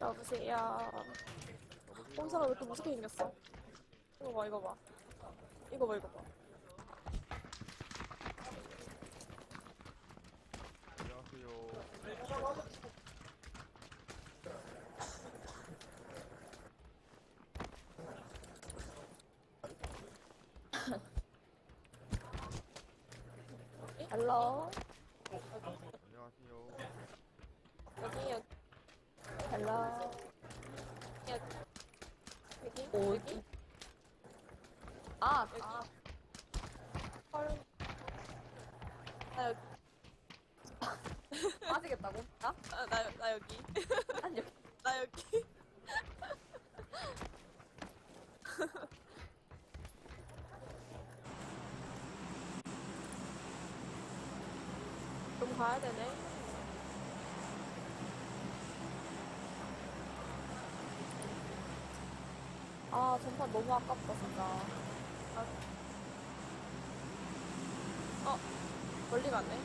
여보세요. 홍사가 왜 이렇게 무섭게 생겼어? 이거 봐, 이거 봐. 이거 봐, 이거 봐. 안녕하세요. 헬로. 안녕하세요. 여기, 여기. 헬로. 여기. 여기. 어디? 아, 여기. 아, 헐. 나 여기. 빠지겠다고? 나? 아, 나, 나 여기. 아니, 여기. 나 여기. 좀 가야 되네. 아, 전판 너무 아깝다, 진짜. 어, 멀리 갔네.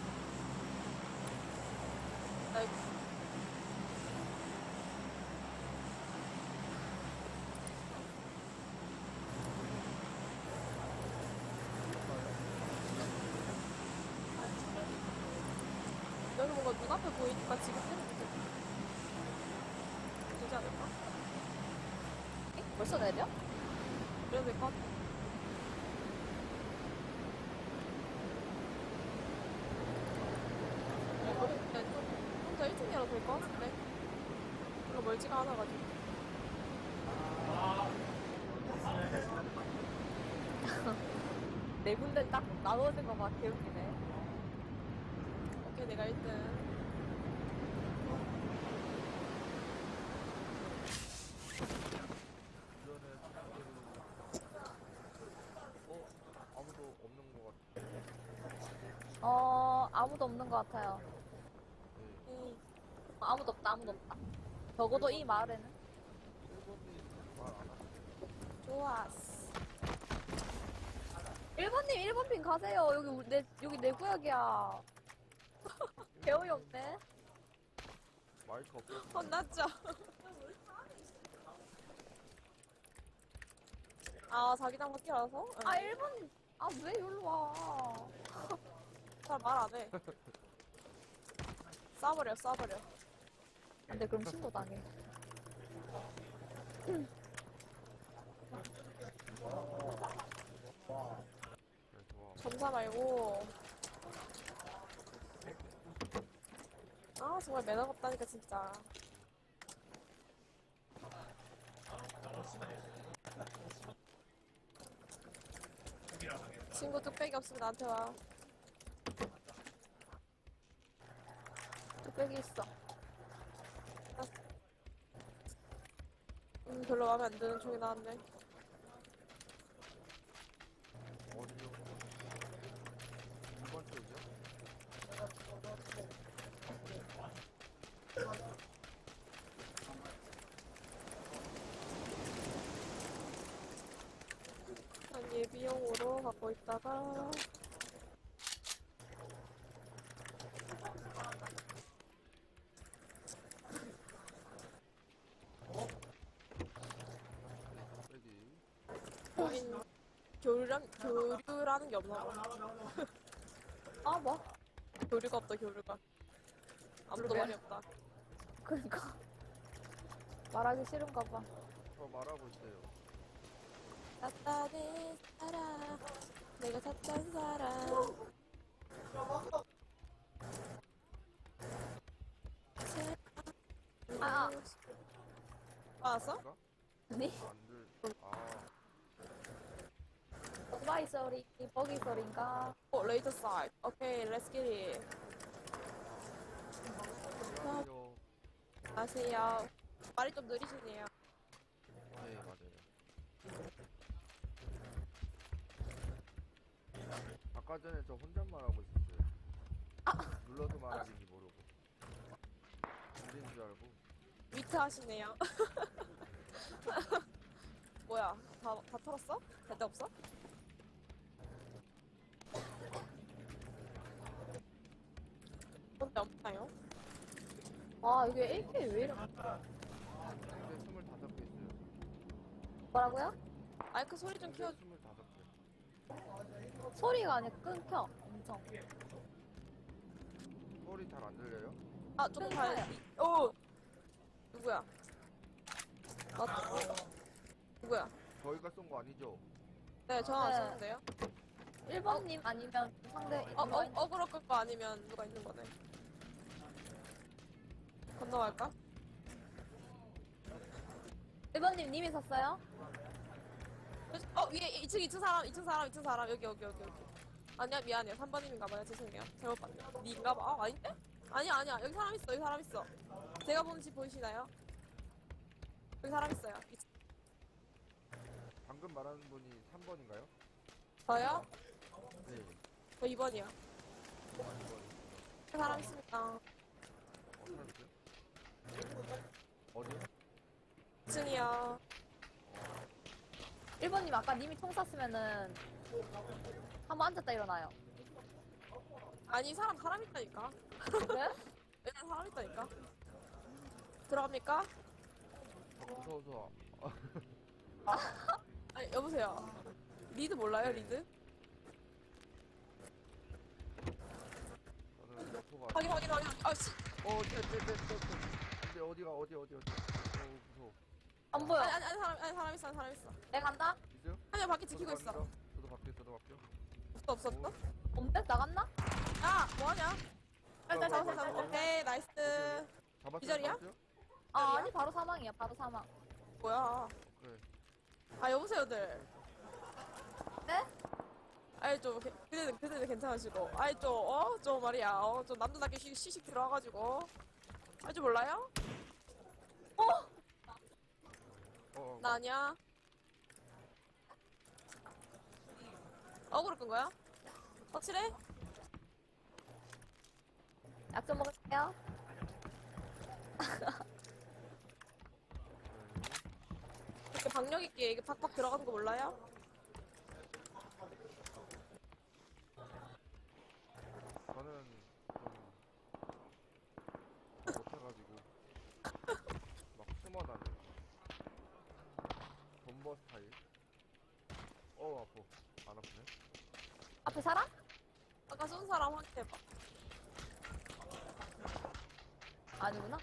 나 여기. 뭔가 눈앞에 보이니까 지금 되지 되지 않을까? 벌써 내려? 그래도 될것 같아. 좀더 일찍 열어도 될것 같은데. 별로 멀지가 않아가지고. 네 군데 딱 나눠진 거 봐, 개웃기네. 오케이, 내가 1등. 주변에 사람들은 어 아무도 없는 것 같아. 어, 아무도 없는 것 같아요. 네. 이, 어, 아무도 없다, 아무도 없다. 적어도 이 마을에는. 1번이 말안 하시네. 좋았어. 1번님, 1번 핀 가세요. 여기, 우리 내, 여기 내 구역이야. 개어이 없네. 마이크 없어. 혼났죠? 아, 자기장 바뀌라서? 아, 1번님. 아, 왜 여기로 와. 잘말 안 해. 쏴버려, 쏴버려. 안 돼, 그럼 신고 당해. 점사 말고. 아, 정말 매너가 없다니까, 진짜. 친구 뚝배기 없으면 나한테 와. 뚝배기 있어. 음, 별로 마음에 안 드는 총이 나왔네. 어디요? 2번 쪽이요? 난 예비용으로 갖고 있다가 여기 여긴 교류란, 교류라는 게 없나 봐. 아, 뭐? 교류가 없다, 교류가. 아무도 그러게. 말이 없다. 그러니까. 말하기 싫은가 봐. 저 말하고 있어요. 따따는 사람, 내가 찾던 사람. 아, 왔어? 이거? 아니. 안들 아 오토바이 소리, 버기 소리인가? 어, 레이저 사이트. 오케이, 렛츠 기릿. 안녕하세요. 아세요. 말이 좀 느리시네요. 네 맞아요. 아까 전에 저 혼잣말 하고 있었어요. 눌러서 말하는지 모르고. 들린 줄 알고. 위트 하시네요. 뭐야, 다, 다 털었어? 될데 없어? 아, 이게 AK 왜 이래? 뭐라고요? 마이크 소리 좀 키워. 25개. 소리가 아니라 끊겨. 엄청. 소리 잘 안 들려요? 아, 조금. 다. 오! 누구야? 맞다. 누구야? 저희가 쏜 거 아니죠? 네, 전화 네. 왔었는데요. 1번님 아니면 상대 어, 어, 있- 어그로 끌거 아니면 누가 있는 거네. 건너갈까? 1번님 님이 섰어요? 어, 위에 2층, 2층 사람, 2층 사람, 2층 사람. 여기, 여기, 여기, 여기. 아니야, 미안해요. 3번님인가 봐요. 죄송해요. 잘못 봤네. 니인가 봐. 아, 아닌데? 아니야, 아니야. 여기 사람 있어, 여기 사람 있어. 제가 보는 집 보이시나요? 여기 사람 있어요. 이- 방금 말하는 분이 3번인가요? 저요? 네. 저 2번이요. 2번. 여기 사람 있습니다. 어디? 2층이요. 1번님 아까 님이 총 쐈으면은 한번 앉았다 일어나요. 아니, 사람, 사람 있다니까. 네? 여기 사람 있다니까. 들어갑니까? 아, 무서워서. 아니, 여보세요. 리드 몰라요, 리드? 저는 여포가. 확인, 확인, 확인. 확인. 아, 씨. 어, 쟤, 쟤, 쟤, 쟤, 쟤. 근데 어디가, 어디, 어디, 어디. 어, 무서워. 안 보여. 아니, 아니, 아니, 사람, 아니, 사람 있어, 사람 있어. 내가 간다? 있어요? 아니야, 밖에 지키고 있어. 저도 밖에, 저도 밖에. 없어, 없어, 없어. 엄백 나갔나? 야, 뭐하냐? 일단 잡았어, 잡았어. 오케이, 나이스. 잡았어요? 기절이야? 잡았어요? 아? 아니 바로 사망이야. 바로 사망. 뭐야. 오케이. 아, 여보세요들. 네? 아이, 좀, 게- 그대는, 그대는 괜찮으시고. 아이, 좀, 어? 좀 말이야. 어? 좀 남자답게 시, 시식 들어와가지고. 알줄 몰라요? 어, 어. 나 아니야. 어그로 끈 거야? 확실해? 약 좀 먹을게요. 이렇게 박력 있게 이게 팍팍 들어가는 거 몰라요? 저는 좀 못해가지고 막 숨어다녀요. 존버 스타일. 어 아파. 안 아프네. 앞에 사람? 아까 쏜 사람 확인해봐. 아니구나.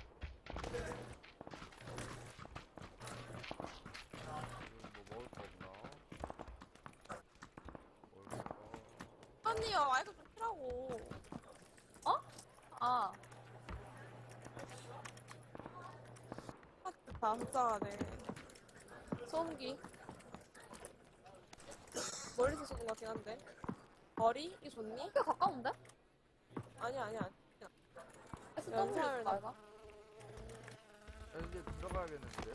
뭐 먹을 거 없나? 아니요, 마이크 좀 키라고. 아, 아, 다 속상하네. 소음기. 멀리서 쏘는 것 같긴 한데. 머리? 이거 좋니? 꽤 가까운데? 아니야, 아니야. S 연사를 W 말가? 야, 이제 들어가야겠는데요?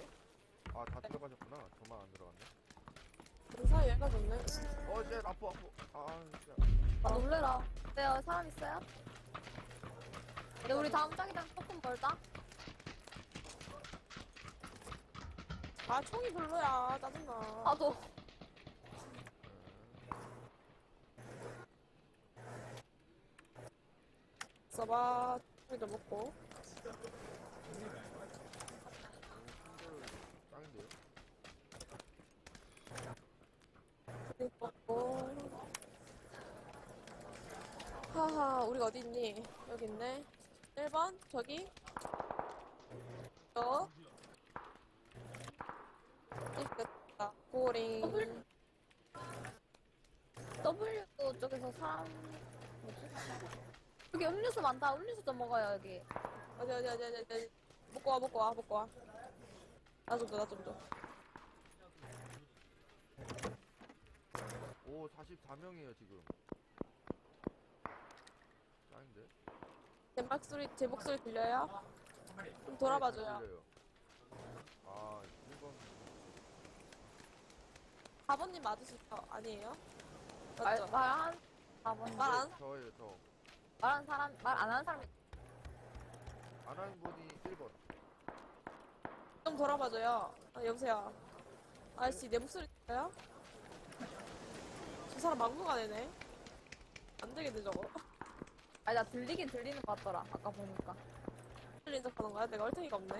아 다 들어가셨구나. 저만 안 들어갔네. 인사 얘가 좋네. 어 이제 아파 아파. 아 진짜. 아, 놀래라. 네요, 사람 있어요? 네, 우리 다음 짝이랑 조금 멀다? 아, 총이 별로야. 짜증나. 나도. 총이 좀 먹고. 짱인데요? 하하, 우리가 어디 있니? 여기 있네. 1번? 저기? 저? 있겠다. 고링. W 쪽에서 사람, 뭐지? 여기 음료수 많다. 음료수 좀 먹어요, 여기. 어디, 어디, 어디, 어디, 어디. 먹고 와, 먹고 와, 먹고 와. 나좀 줘, 나좀 줘. 오 44명이에요 지금. 짱인데? 제 목소리, 제 목소리 들려요? 좀 돌아봐줘요. 네, 들려요. 아 1번 4번님 맞으실 거 아니에요? 말, 맞죠? 말한, 4번. 말 안? 저예요 저. 말한 사람, 말 안 하는 사람이 안 하는 분이 1번. 좀 돌아봐줘요. 아, 여보세요. 아저씨, 내 목소리 들려요? 저 사람 막무가내네. 안 되겠네, 저거. 아니, 나 들리긴 들리는 것 같더라. 아까 보니까. 들린 척 하는 거야? 내가 얼탱이가 없네.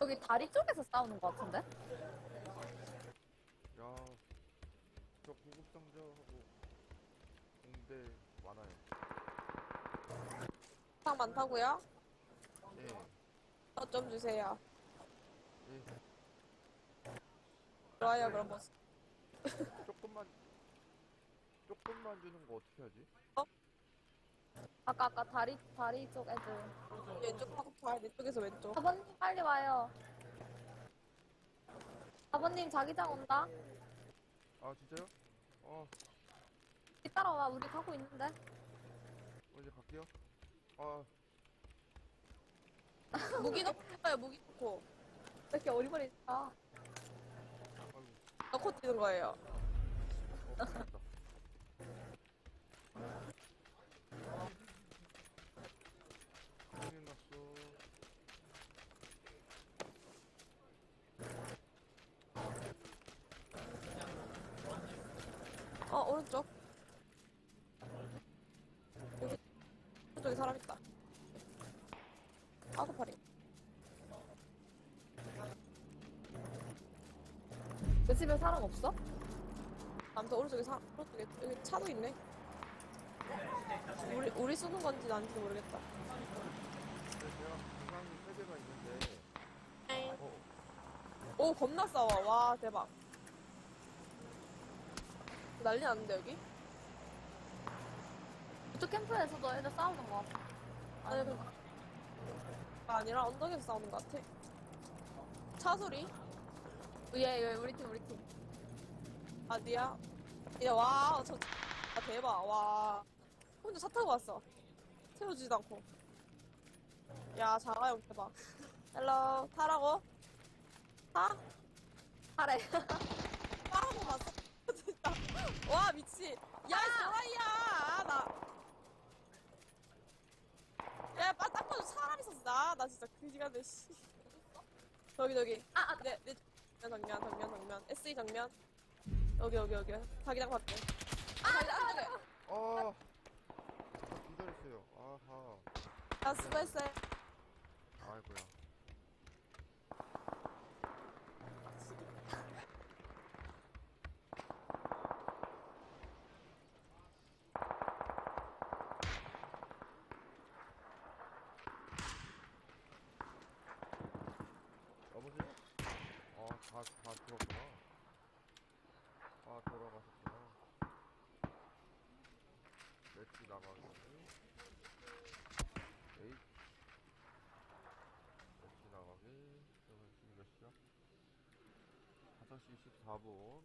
여기 다리 쪽에서 싸우는 것 같은데? 야, 저 구급상자하고 공대 많아요. 상 많다고요? 예, 어, 좀 주세요. 예. 좋아요, 그럼 뭐. 조금만, 조금만 주는 거 어떻게 하지? 아까 아까 다리 다리 쪽 애들. 왼쪽 하고 봐야 내 쪽에서 왼쪽. 아버님 빨리 와요. 아버님 자기장 온다. 아, 진짜요? 어, 따라와 우리 가고 있는데. 어, 이제 갈게요. 아, 무기 넣고 가요, 무기 넣고. 왜 이렇게 어리버리까? 아이고, 넣고 뛰는 거예요. 어, 됐다. 큰일 났어. 어, 오른쪽. 여기, 오른쪽에 사람 있다. 아도 파리. 그 집에 사람 없어? 아무튼 오른쪽에 사, 오른쪽에, 여기 차도 있네. 우리, 우리 쏘는 건지 아닌지도 모르겠다. 오, 겁나 싸워. 와, 대박. 난리 났는데, 여기? 이쪽 캠프에서도 애들 싸우는 것 같아. 아니, 그, 아니라 언덕에서 싸우는 것 같아. 차 소리? 예, 예, 우리 팀, 우리 팀. 어디야? 야, 와, 저, 아, 대박, 와. 혼자 차 타고 왔어. 태워주지도 않고. 야, 자가용 대박. 헬로, 타라고? 타? 하래. 타라고 봤어. 진짜. 와, 미치. 야, 이 소라이야. 아, 나. 야, 빠, 딱 봐도 사람 있었어. 나, 나 진짜 그 시간에, 씨. 저기, 저기. 아, 아, 내, 내, 정면, 정면, 정면, 정면. SE 정면. 여기, 여기, 여기. 자기장 밖에. 아, 자기장 안쪽에. 아, 기다렸어요. 아하, 야, 수고했어요. 아이고야. 여보세요? 아, 다, 다 들었구나. 아, 돌아가셨구나. 매치 나가기. 에잇. 매치 나가기. 그러면 지금 몇 시야? 5시 14분.